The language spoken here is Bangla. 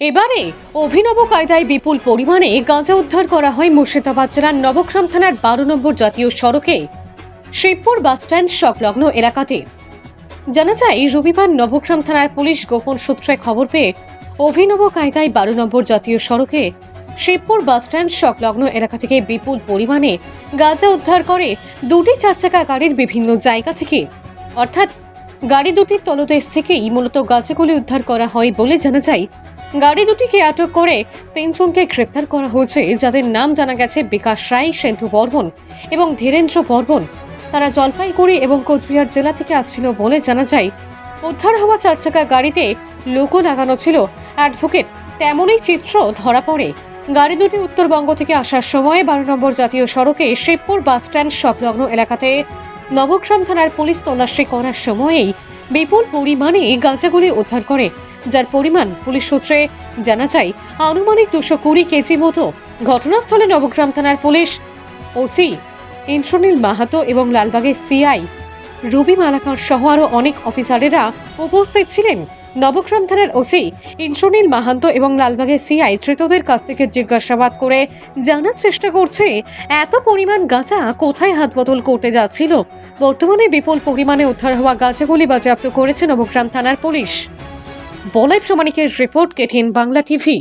এবারে অভিনব কায়দায় বিপুল পরিমাণে গাঁজা উদ্ধার করা হয় মুর্শিদাবাদ জেলার নবগ্রাম থানার বারো নম্বর জাতীয় সড়কে। শিবপুর বাসস্ট্যান্ড সংলগ্ন এলাকাতে। জানা যায়, রবিবার নবগ্রাম থানার পুলিশ গোপন সূত্রে খবর পেয়ে অভিনব কায়দায় বারো নম্বর জাতীয় সড়কে শিবপুর বাসস্ট্যান্ড সংলগ্ন এলাকা থেকে বিপুল পরিমাণে গাঁজা উদ্ধার করে দুটি চারচাকা গাড়ির বিভিন্ন জায়গা থেকে। অর্থাৎ গাড়ি দুটির তলদেশ থেকেই মূলত গাঁজাগুলি উদ্ধার করা হয় বলে জানা যায়। গাড়ি দুটিকে আটক করে তিনজনকে গ্রেপ্তার করা হয়েছে, যাদের নাম জানা গেছে বিকাশ রায়, সেন্টু বর্মন এবং ধীরেন্দ্র বর্মন। তারা জলপাইগুড়ি এবং কোচবিহার জেলা থেকে আসছিল বলে জানা যায়। উদ্ধার হওয়া চার চাকা গাড়িতে লোকও লাগানো ছিল। অ্যাডভোকেট, তেমনই চিত্র ধরা পড়ে। গাড়ি দুটি উত্তরবঙ্গ থেকে আসার সময় বারো নম্বর জাতীয় সড়কে শিবপুর বাসস্ট্যান্ড সংলগ্ন এলাকাতে নবগ্রাম থানার পুলিশ তল্লাশি করার সময়েই বিপুল পরিমাণে গাঁজাগুলি উদ্ধার করে, যার পরিমাণ পুলিশ সূত্রে জানা যায়, আনুমানিক দুশো কুড়ি কেজি মতো। ঘটনাস্থলে নবগ্রাম থানার পুলিশ, ওসি ইন্দ্রনীল মাহাতো এবং লালবাগের সিআই রুবি মালাকার সহ আরও অনেক অফিসারেরা উপস্থিত ছিলেন। নবগ্রাম থানার ওসি ইন্দ্রনীল মাহান্ত এবং লালবাগের সিআই তৃতদের কাছ থেকে জিজ্ঞাসাবাদ করে জানার চেষ্টা করছে, এত পরিমাণ গাঁজা কোথায় হাত বদল করতে যাচ্ছিল? বর্তমানে বিপুল পরিমাণে উদ্ধার হওয়া গাঁজাগুলি বাজেয়াপ্ত করেছে নবগ্রাম থানার পুলিশ। বলাই প্রমাণিকের রিপোর্ট, কেঠিন বাংলা টিভি।